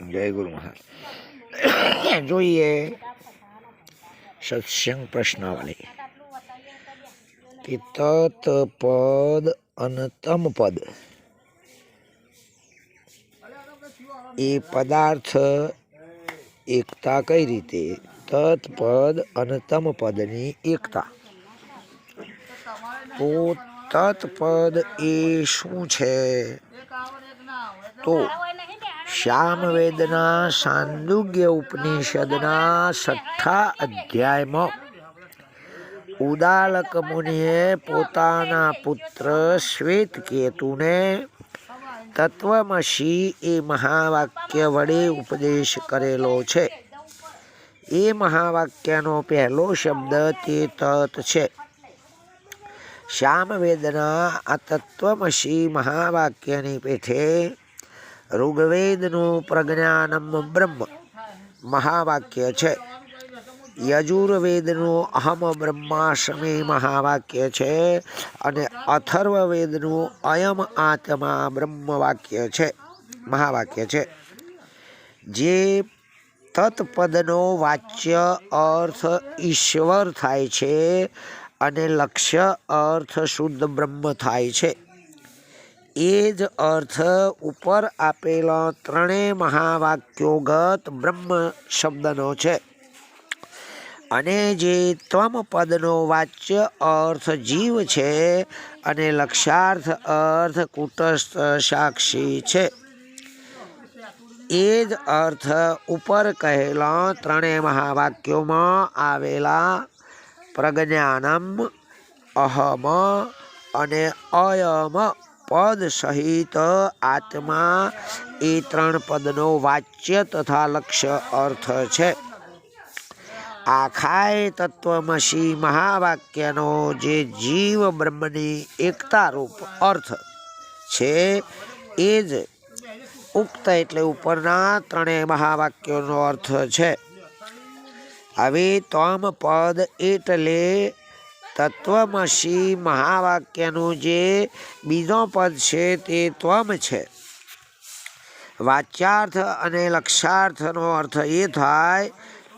જય ગુરુ મહારાજ જોઈએ સત્સંગ પ્રશ્નાવલી કે તત પદ અનતમ પદ એ પદાર્થ એકતા કઈ રીતે તત પદ અનતમ પદની એકતા તો તત પદ એ શું છે તો શ્યામ વેદના સાંદુગ્ય ઉપનિષદના છઠ્ઠા અધ્યાયમાં ઉદાલક મુનિએ પોતાના પુત્ર શ્વેત કેતુને તત્વમસી એ મહાવાક્ય વડે ઉપદેશ કરેલો છે એ મહાવાક્યનો પહેલો શબ્દ તે તત છે। શ્યામ વેદના આ તત્વમસી મહાવાક્યની પેઠે ઋગ્વેદનું પ્રજ્ઞાનમ બ્રહ્મ મહાવાક્ય છે યજુર્વેદનું અહમ બ્રહ્માસ્મી મહાવાક્ય છે અને અથર્વવેદનું અયમ આત્મા બ્રહ્મ વાક્ય છે મહાવાક્ય છે જે તત્પદનો વાચ્ય અર્થ ઈશ્વર થાય છે અને લક્ષ્ય અર્થ શુદ્ધ બ્રહ્મ થાય છે એ જ અર્થ ઉપર આપેલા ત્રણેય મહાવાક્યોગત બ્રહ્મ શબ્દનો છે. અને જે ત્વમ પદનો વાચ્ય અર્થ જીવ છે અને લક્ષાર્થ અર્થ કુટસ્થ સાક્ષી છે. એ જ અર્થ ઉપર કહેલા ત્રણેય મહાવાક્યોમાં આવેલા પ્રજ્ઞાનમ, અહમ અને અયમ પદ સહિત આત્મા એ ત્રણ પદનો વાચ્ય તથા લક્ષ્ય અર્થ છે. આખાય તત્વમસી મહાવાક્યનો જે જીવ બ્રહ્મની એકતા રૂપ અર્થ છે એ જ ઉક્ત એટલે ઉપરના ત્રણેય મહાવાક્યોનો અર્થ છે. હવે તમ પદ એટલે તત્વમસી મહાવાક્યનું જે બીજો પદ છે તે ત્વમ છે. વાચ્યાર્થ અને લક્ષાર્થનો અર્થ એ થાય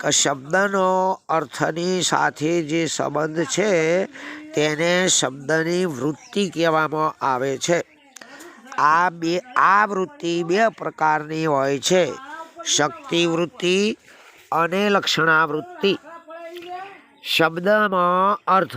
કે શબ્દનો અર્થની સાથે જે સંબંધ છે તેને શબ્દની વૃત્તિ કહેવામાં આવે છે. આ બે, આ વૃત્તિ બે પ્રકારની હોય છે. શક્તિ વૃત્તિ અને લક્ષણાવૃત્તિ. શબ્દમાં અર્થ.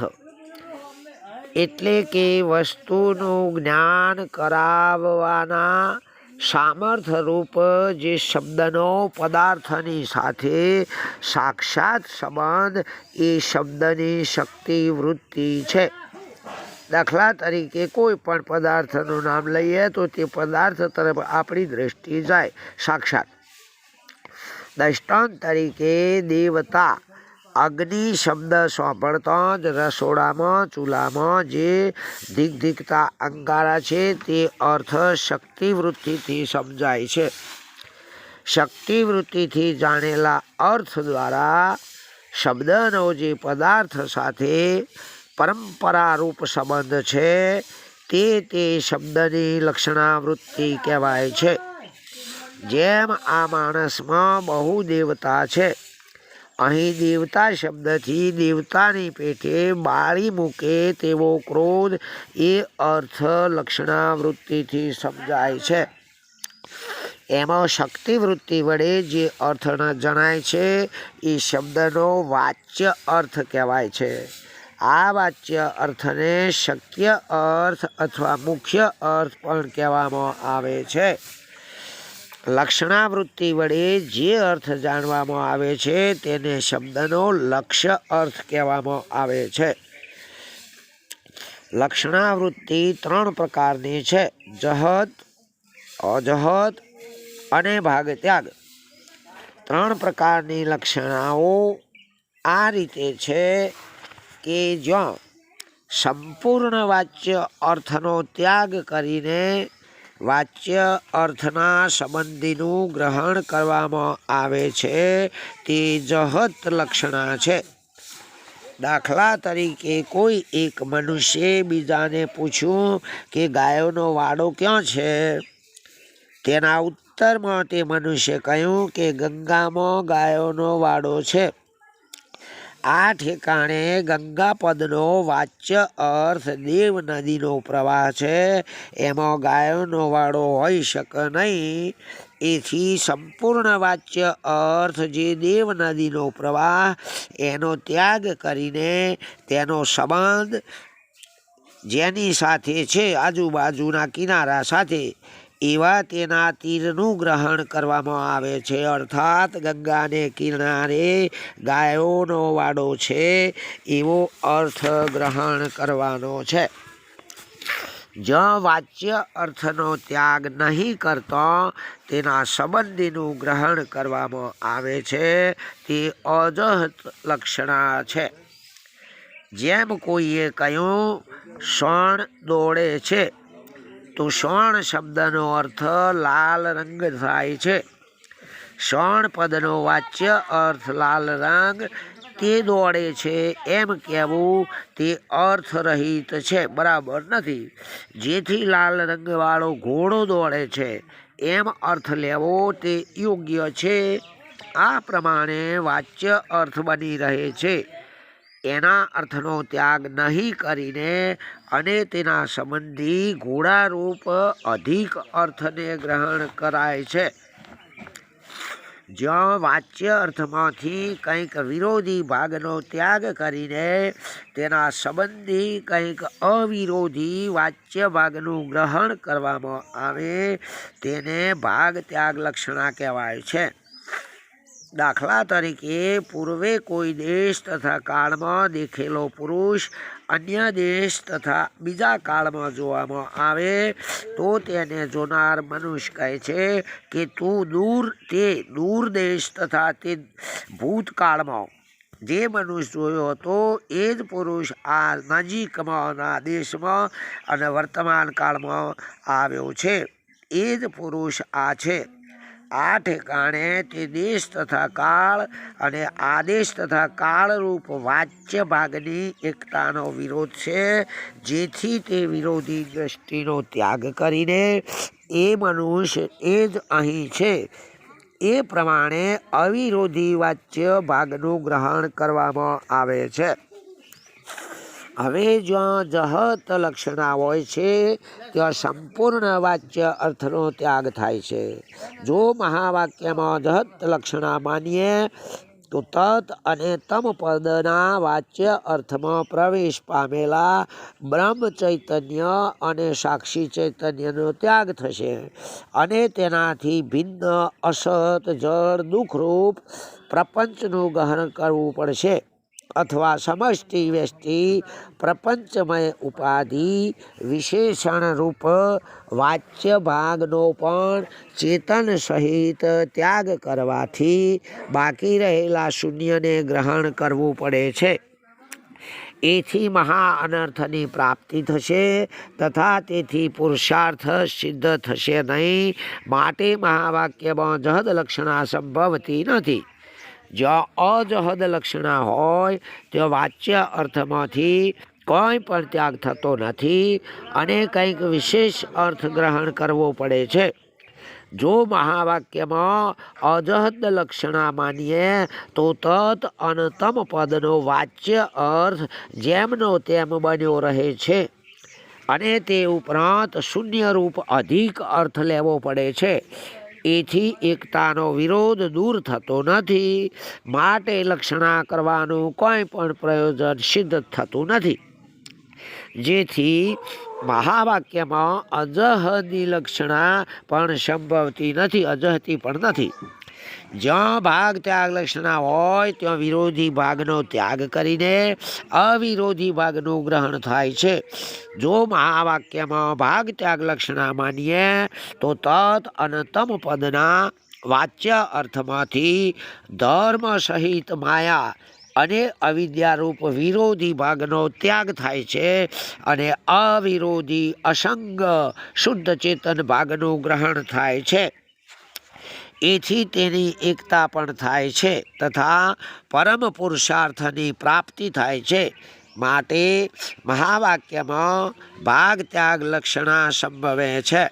એટલે કે વસ્તુનું જ્ઞાન કરાવવાના સામર્થ્યરૂપ જે શબ્દનો પદાર્થની સાથે સાક્ષાત સંબંધ, એ શબ્દની શક્તિ વૃત્તિ છે. દાખલા તરીકે કોઈ પણ પદાર્થનું નામ લઈએ તો તે પદાર્થ તરફ આપણી દ્રષ્ટિ જાય, સાક્ષાત. દષ્ટાંત તરીકે દેવતા અગ્નિ શબ્દ સાંભળતા જ રસોડામાં, ચૂલામાં જે ધીકધીકતા અંગારા છે તે અર્થ શક્તિવૃત્તિથી સમજાય છે. શક્તિવૃત્તિથી જાણેલા અર્થ દ્વારા શબ્દનો જે પદાર્થ સાથે પરંપરારૂપ સંબંધ છે તે તે શબ્દની લક્ષણાવૃત્તિ કહેવાય છે. જેમ આ માણસમાં બહુ દેવતા છે અહીં દેવતા શબ્દથી દેવતાની પેઠે બાળી મૂકે તેવો ક્રોધ એ અર્થ લક્ષણાવૃત્તિથી સમજાય છે. એમાં શક્તિ વૃત્તિ વડે જે અર્થ જણાય છે, એ શબ્દનો વાચ્ય અર્થ કહેવાય છે. આ વાચ્ય અર્થને શક્ય અર્થ અથવા મુખ્ય અર્થ પણ કહેવામાં આવે છે. લક્ષણાવૃત્તિ વડે જે અર્થ જાણવામાં આવે છે તેને શબ્દનો લક્ષ્ય અર્થ કહેવામાં આવે છે. લક્ષણાવૃત્તિ ત્રણ પ્રકારની છે. જહદ, અજહદ અને ભાગ ત્યાગ ત્રણ પ્રકારની લક્ષણાઓ આ રીતે છે કે જ્યાં સંપૂર્ણ વાચ્ય અર્થનો ત્યાગ કરીને વાચ્ય અર્થના સંબંધીનું ગ્રહણ કરવામાં આવે છે. તે જહત લક્ષણા છે. દાખલા તરીકે કોઈ એક મનુષ્યે બીજાને પૂછ્યું કે ગાયોનો વાડો ક્યાં છે? તેના ઉત્તરમાં તે મનુષ્ય કહ્યું કે ગંગામાં ગાયોનો વાડો છે. આ ઠેકાણે ગંગાપદનો વાચ્ય અર્થ દેવ નદીનો પ્રવાહ છે. એમાં ગાયોનો વાડો હોઈ શકે નહીં. એથી સંપૂર્ણ વાચ્ય અર્થ જે દેવ નદીનો પ્રવાહ, એનો ત્યાગ કરીને તેનો સંબંધ જેની સાથે છે આજુબાજુના કિનારા સાથે. એવા તેના તીરનું ગ્રહણ કરવામાં આવે છે. અર્થાત ગંગાને કિનારે ગાયોનો વાડો છે. એવો અર્થ ગ્રહણ કરવાનો છે. જ વાચ્ય અર્થનો ત્યાગ નહીં કરતો તેના સંબંધીનું ગ્રહણ કરવામાં આવે છે. તે અજહત લક્ષણા છે. જેમ કોઈએ કહ્યું, શણ દોડે છે. તો શણ શબ્દનો અર્થ લાલ રંગ થાય છે. શણ પદનો વાચ્ય અર્થ લાલ રંગ તે દોડે છે. એમ કહેવું તે અર્થરહિત છે. બરાબર નથી. જેથી લાલ રંગવાળો ઘોડો દોડે છે. એમ અર્થ લેવો તે યોગ્ય છે. આ પ્રમાણે વાચ્ય અર્થ બની રહે છે. એના અર્થનો ત્યાગ નહીં કરીને અને તેના સંબંધી ઘોડારૂપ અધિક અર્થને ગ્રહણ કરાય છે. જ્યાં વાચ્ય અર્થમાંથી કંઈક વિરોધી ભાગનો ત્યાગ કરીને તેના સંબંધી કંઈક અવિરોધી વાચ્ય ભાગનું ગ્રહણ કરવામાં આવે, તેને ભાગ ત્યાગ લક્ષણા કહેવાય છે. દાખલા તરીકે, પૂર્વે કોઈ દેશ તથા કાળમાં દેખેલો પુરુષ અન્ય દેશ તથા બીજા કાળમાં જોવામાં આવે, તો તેને જોનાર મનુષ્ય કહે છે કે, તું દૂર, તે દૂર દેશ તથા તે ભૂતકાળમાં. જે મનુષ્ય જોયો હતો, એ જ પુરુષ આ નજીકમાંના દેશમાં અને વર્તમાન કાળમાં આવ્યો છે. એ જ પુરુષ આ છે. આ ઠેકાણે તે દેશ તથા કાળ અને આદેશ તથા કાળરૂપ વાચ્ય ભાગની એકતાનો વિરોધ છે, જેથી તે વિરોધી દ્રષ્ટિનો ત્યાગ કરીને એ મનુષ્ય એ જ અહીં છે. એ પ્રમાણે અવિરોધી વાચ્ય ભાગનું ગ્રહણ કરવામાં આવે છે. હવે જ્યાં જહત લક્ષણા હોય છે, ત્યાં સંપૂર્ણ વાચ્ય અર્થનો ત્યાગ થાય છે. જો મહાવાક્યમાં જહત લક્ષણા માનીએ, તો તત અને તમ પદના વાચ્ય અર્થમાં પ્રવેશ પામેલા બ્રહ્મ ચૈતન્ય અને સાક્ષી ચૈતન્યનો ત્યાગ થશે અને તેનાથી ભિન્ન, અસત, જળ, દુઃખરૂપ પ્રપંચનું ગહન કરવું પડશે. અથવા સમષ્ટિ વ્યષ્ટિ, પ્રપંચમય ઉપાધિ વિશેષણરૂપ વાચ્ય ભાગનો પણ ચેતન સહિત ત્યાગ કરવાથી બાકી રહેલા શૂન્યને ગ્રહણ કરવું પડે છે. એથી મહા અનર્થની પ્રાપ્તિ થશે તથા તેથી પુરુષાર્થ સિદ્ધ થશે નહીં. માટે મહાવાક્યમાં જહદ લક્ષણા સંભવતી નથી. જ્યાં અજહદ લક્ષણા હોય, ત્યાં વાચ્ય અર્થમાંથી કોઈ પણ ત્યાગ થતો નથી અને કંઈક વિશેષ અર્થ ગ્રહણ કરવો પડે છે. જો મહાવાક્યમાં અજહદ લક્ષણા માનીએ, તો તત અનતમ પદનો વાચ્ય અર્થ જેમનો તેમ બન્યો રહે છે. અને તે ઉપરાંત શૂન્ય રૂપ અધિક અર્થ લેવો પડે છે. એથી એકતાનો વિરોધ દૂર થતો નથી. માટે લક્ષણા કરવાનું કોઈ પણ પ્રયોજન સિદ્ધ થતું નથી. જેથી મહાવાક્યમાં અજહની લક્ષણા પણ સંભવતી નથી, અજહતી પણ નથી. જ્યાં ભાગ ત્યાગ લક્ષણા હોય, ત્યાં વિરોધી ભાગનો ત્યાગ કરીને અવિરોધી ભાગનું ગ્રહણ થાય છે. જો મહાવાક્યમાં ભાગ ત્યાગ લક્ષણા માનીએ, તો તત અનતમ પદના વાચ્ય અર્થમાંથી ધર્મ સહિત માયા અને અવિદ્યારૂપ વિરોધી ભાગનો ત્યાગ થાય છે અને અવિરોધી અસંગ, શુદ્ધ ચેતન ભાગનું ગ્રહણ થાય છે. એથી તેની એકતા પણ થાય છે તથા પરમ પુરુષાર્થની પ્રાપ્તિ થાય છે. માટે મહાવાક્યમાં ભાગ ત્યાગ લક્ષણા સંભવે છે.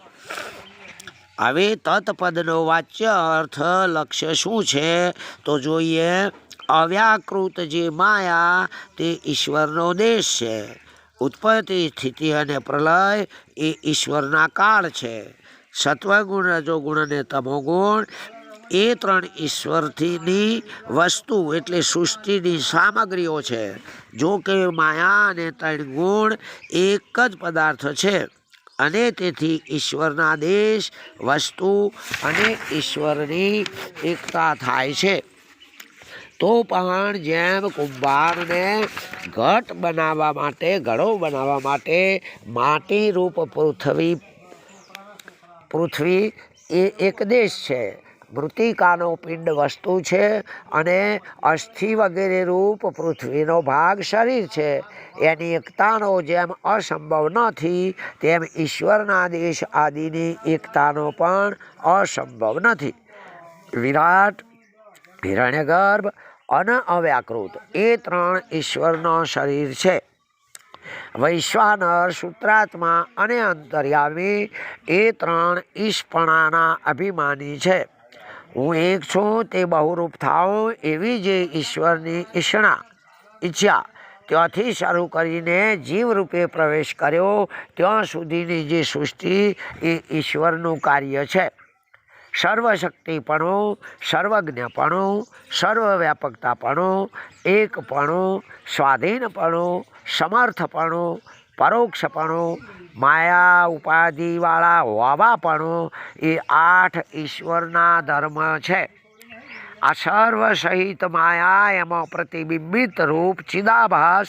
હવે તત્પદનો વાચ્ય અર્થ લક્ષ્ય શું છે? તો જોઈએ, અવ્યાકૃત જે માયા તે ઈશ્વરનો દેશ છે. ઉત્પત્તિ, સ્થિતિ અને પ્રલય એ ઈશ્વરના કાળ છે. સત્વગુણ, રજોગુણ અને તમોગુણ એ ત્રણ ઈશ્વરથીની વસ્તુ એટલે સૃષ્ટિની સામગ્રીઓ છે. જો કે માયા અને ત્રણ ગુણ એક જ પદાર્થ છે અને તેથી ઈશ્વરના દેશ વસ્તુ અને ઈશ્વરની એકતા થાય છે. તો પણ જેમ કુંભારને ઘટ બનાવવા માટે ઘડો બનાવવા માટે માટી રૂપ પૃથ્વી પૃથ્વી એ એક દેશ છે. મૃતિકાનો પિંડ વસ્તુ છે અને અસ્થિ વગેરે રૂપ પૃથ્વીનો ભાગ શરીર છે. એની એકતાનો જેમ અસંભવ નથી, તેમ ઈશ્વરના દેશ આદિની એકતાનો પણ અસંભવ નથી. વિરાટ, હિરણ્યગર્ભ, અને અવ્યાકૃત, એ ત્રણ ઈશ્વરનો શરીર છે. વૈશ્વાનર સૂત્રાત્મા અને અંતર્યામી એ ત્રણ ઈશપણાના અભિમાની છે. હું એક છું, તે બહુરૂપ થાઉં એવી જે ઈશ્વરની ઈચ્છણા, ઈચ્છા. ત્યાંથી શરૂ કરીને જીવરૂપે પ્રવેશ કર્યો, ત્યાં સુધીની જે સૃષ્ટિ એ ઈશ્વરનું કાર્ય છે. સર્વશક્તિપણું, સર્વજ્ઞપણું, સર્વવ્યાપકતાપણું, એકપણું, સ્વાધીનપણું સમર્થપણું, પરોક્ષપણું માયા ઉપાધિવાળા હોવાપણું એ આઠ ઈશ્વરના ધર્મ છે. આ સર્વ સહિત માયા એમાં પ્રતિબિંબિત રૂપ ચિદાભાસ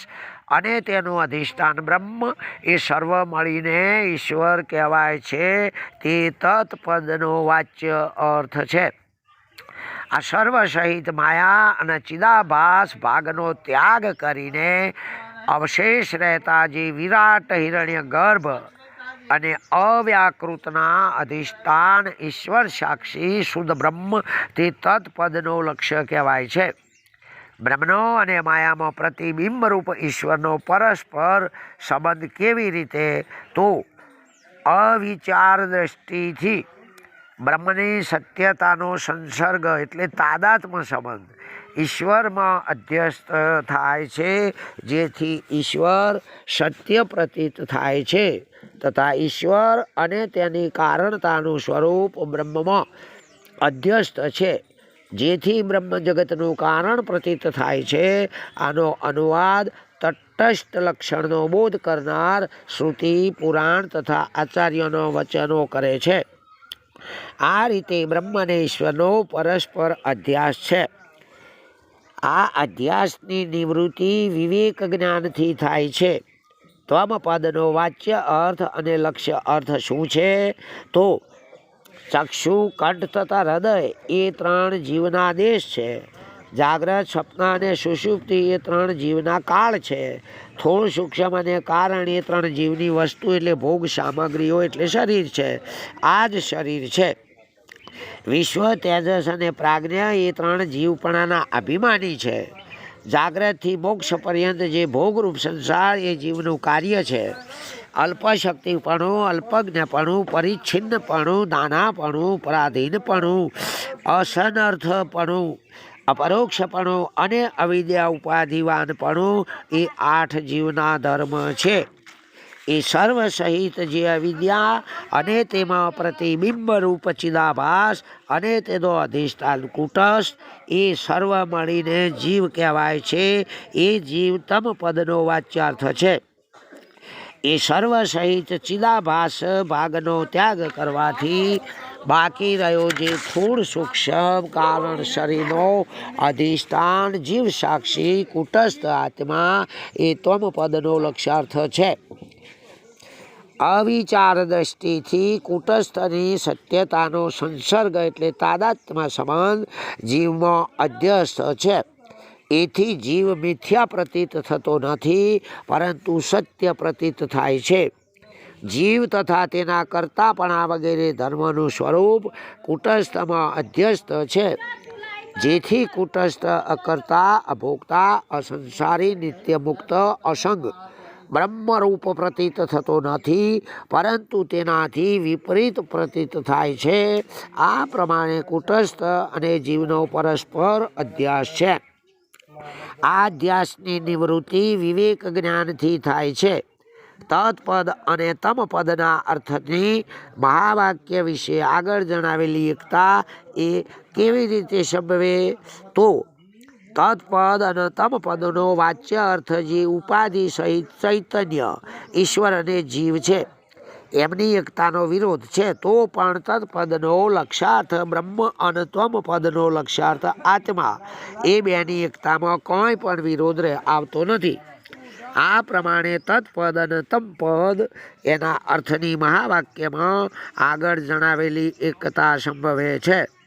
અને તેનું અધિષ્ઠાન બ્રહ્મ એ સર્વ મળીને ઈશ્વર કહેવાય છે. તે તત્પદનો વાચ્ય અર્થ છે. આ સર્વ સહિત માયા અને ચિદાભાસ ભાગનો ત્યાગ કરીને અવશેષ રહેતા જે વિરાટ હિરણ્ય ગર્ભ અને અવ્યાકૃતના અધિષ્ઠાન ઈશ્વર સાક્ષી શુદ્ધ બ્રહ્મ તે તત્પદનો લક્ષ્ય કહેવાય છે. બ્રહ્મનો અને માયામાં પ્રતિબિંબરૂપ ઈશ્વરનો પરસ્પર સંબંધ કેવી રીતે? તો અવિચાર દ્રષ્ટિથી બ્રહ્મની સત્યતાનો સંસર્ગ એટલે તાદાત્મ સંબંધ. ઈશ્વરમાં અધ્યસ્ત થાય છે, જેથી ઈશ્વર સત્ય પ્રતીત થાય છે. તથા ઈશ્વર અને તેની કારણતાનું સ્વરૂપ બ્રહ્મમાં અધ્યસ્ત છે. જેથી બ્રહ્મ જગતનું કારણ પ્રતીત થાય છે. આનો અનુવાદ તટસ્થ લક્ષણનો બોધ કરનાર શ્રુતિ, પુરાણ તથા આચાર્યનો વચનો કરે છે. આ રીતે બ્રહ્મ અને ઈશ્વરનો પરસ્પર અધ્યાસ છે. આ અધ્યાસની નિવૃત્તિ વિવેક જ્ઞાનથી થાય છે. ત્વમ પદનો વાચ્ય અર્થ અને લક્ષ્ય અર્થ શું છે? તો, ચક્ષુ કંઠ તથા હૃદય એ ત્રણ જીવના દેશ છે. જાગ્રત સ્વપ્ન અને સુષુપ્તિ એ ત્રણ જીવના કાળ છે. થોડું સૂક્ષ્મ અને કારણ એ ત્રણ જીવની વસ્તુ એટલે ભોગ સામગ્રીઓ એટલે શરીર છે. આ જ શરીર છે. વિશ્વ તેજસ અને પ્રાજ્ઞા એ ત્રણ જીવપણાના અભિમાની છે. જાગ્રતથી મોક્ષ પર્યંત જે ભોગરૂપ સંસાર એ જીવનું કાર્ય છે. અલ્પશક્તિપણું, અલ્પજ્ઞપણું, પરિચ્છિન્નપણું, નાનાપણું, પરાધીનપણું, અસનર્થપણું, અપરોક્ષપણું અને અવિદ્યા ઉપાધિવાનપણું એ આઠ જીવના ધર્મ છે. એ સર્વ સહિત જે અવિદ્યા અને તેમાં પ્રતિબિંબ રૂપ ચિદાભાસ અને તેનો અધિષ્ઠાન કુટસ્થ, એ સર્વ મળીને જીવ કહેવાય છે. એ જીવ તમ પદનો વાચ્યાર્થ છે. એ સર્વ સહિત ચિદાભાસ ભાગનો ત્યાગ કરવાથી બાકી રહ્યો જે થોડ સૂક્ષ્મ કારણ શરીરનો અધિષ્ઠાન જીવ સાક્ષી કુટસ્થ આત્મા, એ તમ પદનો લક્ષ્યાર્થ છે. અવિચાર દ્રષ્ટિથી કુટસ્થની સત્યતાનો સંસર્ગ એટલે તાદાત્મા સંબંધ જીવમાં અધ્યસ્થ છે. એથી જીવ મિથ્યા પ્રતીત થતો નથી, પરંતુ સત્ય પ્રતીત થાય છે. જીવ તથા તેના કરતાપણા વગેરે ધર્મનું સ્વરૂપ કુટસ્થમાં અધ્યસ્ત છે. જેથી કુટસ્થ અકર્તા અભોગતા અસંસારી નિત્ય મુક્ત અસંગ બ્રહ્મરૂપ પ્રતીત થતો નથી, પરંતુ તેનાથી વિપરીત પ્રતીત થાય છે. આ પ્રમાણે કુટસ્થ અને જીવનો પરસ્પર અધ્યાસ છે. આ અધ્યાસની નિવૃત્તિ વિવેક જ્ઞાનથી થાય છે. તત્પદ અને તમપદના અર્થની મહાવાક્ય વિશે આગળ જણાવેલી એકતા એ કેવી રીતે સંભવે? તો તત્પદ અને તમપદનો વાચ્ય અર્થ જે ઉપાધિ સહિત ચૈતન્ય, ઈશ્વર અને જીવ છે. એમની એકતાનો વિરોધ છે, તો પણ તત્પદનો લક્ષાર્થ બ્રહ્મ અને ત્વમપદનો લક્ષાર્થ આત્મા. એ બેની એકતામાં કોઈ પણ વિરોધ રહે, આવતો નથી. આ પ્રમાણે તત્પદ અને તમપદ એના અર્થની મહાવાક્યમાં આગળ જણાવેલી એકતા સંભવે છે.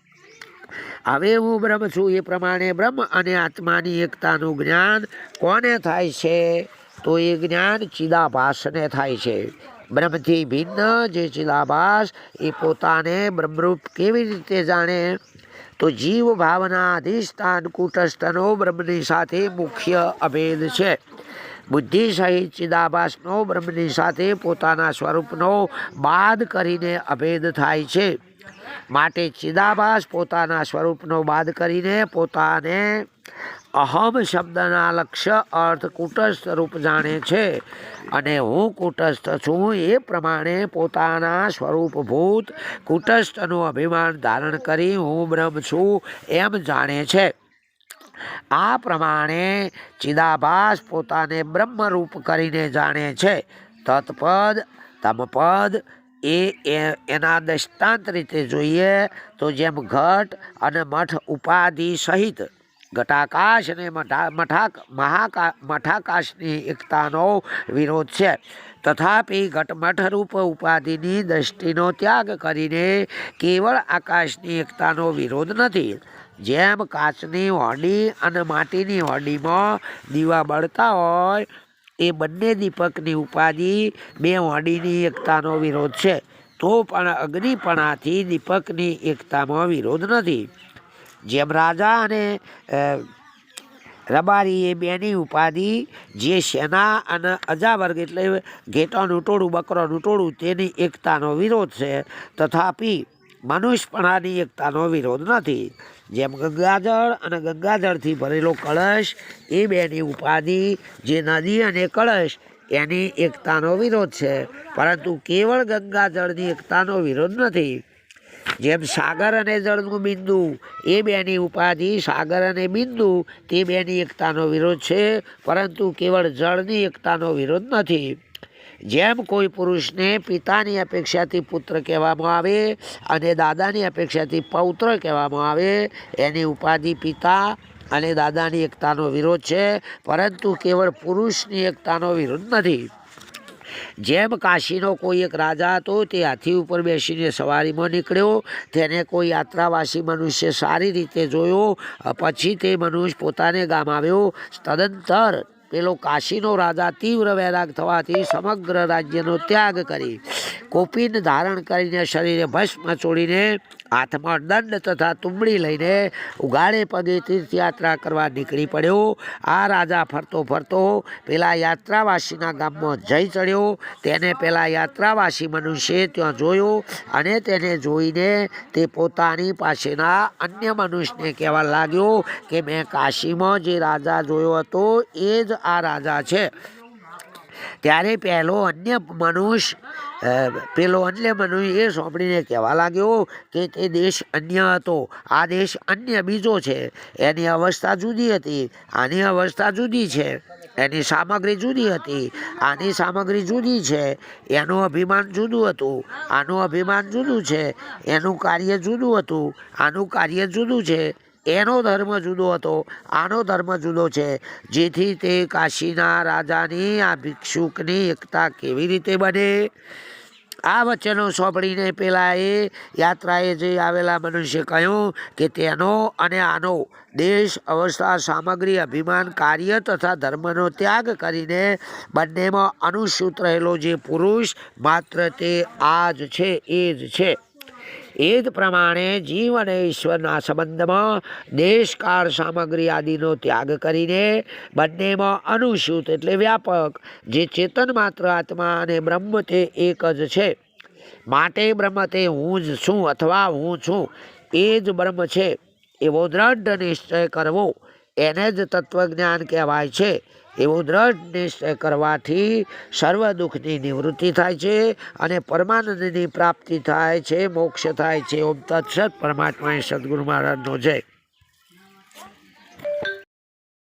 હવે હું બ્રહ્મ છું એ પ્રમાણે બ્રહ્મ અને આત્માની એકતાનું જ્ઞાન કોને થાય છે? તો એ જ્ઞાન ચિદાભાસને થાય છે. બ્રહ્મથી ભિન્ન જે ચિદાભાસ એ પોતાને બ્રહ્મરૂપ કેવી રીતે જાણે? તો જીવ ભાવના અધિષ્ઠાન કુટસ્થનો બ્રહ્મની સાથે મુખ્ય અભેદ છે. બુદ્ધિ સહિત ચિદાભાસનો બ્રહ્મની સાથે પોતાના સ્વરૂપનો બાદ કરીને અભેદ થાય છે. માટે ચિદાભાસ પોતાના સ્વરૂપનો બાદ કરીને પોતાને અહમ શબ્દના લક્ષ્ય અર્થ કુટસ્થ રૂપ જાણે છે. અને હું કુટસ્થ છું એ પ્રમાણે પોતાના સ્વરૂપભૂત કુટસ્થનું અભિમાન ધારણ કરી હું બ્રહ્મ છું એમ જાણે છે. આ પ્રમાણે ચિદાભાસ પોતાને બ્રહ્મરૂપ કરીને જાણે છે. તત્પદ, તમપદ એ એના દૃષ્ટાંત રીતે જોઈએ તો જેમ ઘટ અને મઠ ઉપાધિ સહિત ઘટાકાશ અને મઠા મઠાક મહાકા મઠાકાશની એકતાનો વિરોધ છે. તથાપિ ઘટમઠરૂપ ઉપાધિની દ્રષ્ટિનો ત્યાગ કરીને કેવળ આકાશની એકતાનો વિરોધ નથી. જેમ કાચની હોડી અને માટીની હોડીમાં દીવા બળતા હોય એ બંને દીપકની ઉપાધિ બે હોડીની એકતાનો વિરોધ છે. તો પણ અગ્નિપણાથી દીપકની એકતામાં વિરોધ નથી. જેમ રાજા અને રબારી એ બેની ઉપાધિ, જે સેના અને અજાવર્ગ એટલે ઘેટાનું ટોળું, બકરોનું ટોળું, તેની એકતાનો વિરોધ છે. તથાપી મનુષ્યપણાની એકતાનો વિરોધ નથી. જેમ ગંગાજળ અને ગંગાજળથી ભરેલો કળશ, એ બેની ઉપાધિ, જે નદી અને કળશ, એની એકતાનો વિરોધ છે. પરંતુ કેવળ ગંગાજળની એકતાનો વિરોધ નથી. જેમ સાગર અને જળનું બિંદુ, એ બેની ઉપાધિ, સાગર અને બિંદુ, તે બેની એકતાનો વિરોધ છે, પરંતુ કેવળ જળની એકતાનો વિરોધ નથી. જેમ કોઈ પુરુષને પિતાની અપેક્ષાથી પુત્ર કહેવામાં આવે અને દાદાની અપેક્ષાથી પૌત્ર કહેવામાં આવે, એની ઉપાધિ પિતા અને દાદાની એકતાનો વિરોધ છે, પરંતુ કેવળ પુરુષની એકતાનો વિરોધ નથી. જેમ કાશીનો કોઈ એક રાજા હતો, તે હાથી ઉપર બેસીને સવારીમાં નીકળ્યો, તેને કોઈ યાત્રાવાસી મનુષ્ય સારી રીતે જોયો, પછી તે મનુષ્ય પોતાને ગામ આવ્યો, તદંતર પેલો કાશીનો રાજા તીવ્ર વૈરાગ થવાથી સમગ્ર રાજ્યનો ત્યાગ કરી કોપીન ધારણ કરીને શરીરે ભસ્મ છોડીને હાથમાં દંડ તથા તુંબડી લઈને ઉગાડે પગે તીર્થયાત્રા કરવા નીકળી પડ્યો. આ રાજા ફરતો ફરતો પેલા યાત્રાવાસીના ગામમાં જઈ ચડ્યો. તેને પેલા યાત્રાવાસી મનુષ્યે ત્યાં જોયો અને તેને જોઈને તે પોતાની પાસેના અન્ય મનુષ્યને કહેવા લાગ્યો કે, મેં કાશીમાં જે રાજા જોયો હતો, એ જ આ રાજા છે. ત્યારે પહેલો અન્ય મનુષ્ય પેલો અન્ય મનુષ્ય એ સોંપડીને કહેવા લાગ્યો કે તે દેશ અન્ય હતો, આ દેશ અન્ય બીજો છે. એની અવસ્થા જુદી હતી, આની અવસ્થા જુદી છે, એની સામગ્રી જુદી હતી, આની સામગ્રી જુદી છે, એનું અભિમાન જુદું હતું, આનું અભિમાન જુદું છે, એનું કાર્ય જુદું હતું, આનું કાર્ય જુદું છે. એનો ધર્મ જુદો હતો, આનો ધર્મ જુદો છે. જેથી તે કાશીના રાજાની, આ ભિક્ષુકની એકતા કેવી રીતે બને? આ વચનો સાંભળીને પેલા એ યાત્રાએ જે આવેલા મનુષ્ય કહ્યું કે તેનો અને આનો દેશ, અવસ્થા, સામગ્રી, અભિમાન, કાર્ય તથા ધર્મનો ત્યાગ કરીને બંનેમાં અનુસૂત રહેલો જે પુરુષ માત્ર તે આ જ છે, એ જ છે. એ જ પ્રમાણે જીવ અને ઈશ્વરના સંબંધમાં દેશકાળ સામગ્રી આદિનો ત્યાગ કરીને બંનેમાં અનુસૂત એટલે વ્યાપક, જે ચેતન માત્ર આત્મા અને બ્રહ્મ તે એક જ છે. માટે બ્રહ્મ તે હું જ છું અથવા હું છું, એ જ બ્રહ્મ છે. એવો દ્રઢ નિશ્ચય કરવો એને જ તત્વજ્ઞાન કહેવાય છે. એવો દ્રઢ નિશ્ચય કરવાથી સર્વ દુઃખની નિવૃત્તિ થાય છે અને પરમાનંદની પ્રાપ્તિ થાય છે, મોક્ષ થાય છે. ઓમ તત્સત પરમાત્માએ સદગુરુ મહારાજનો જય.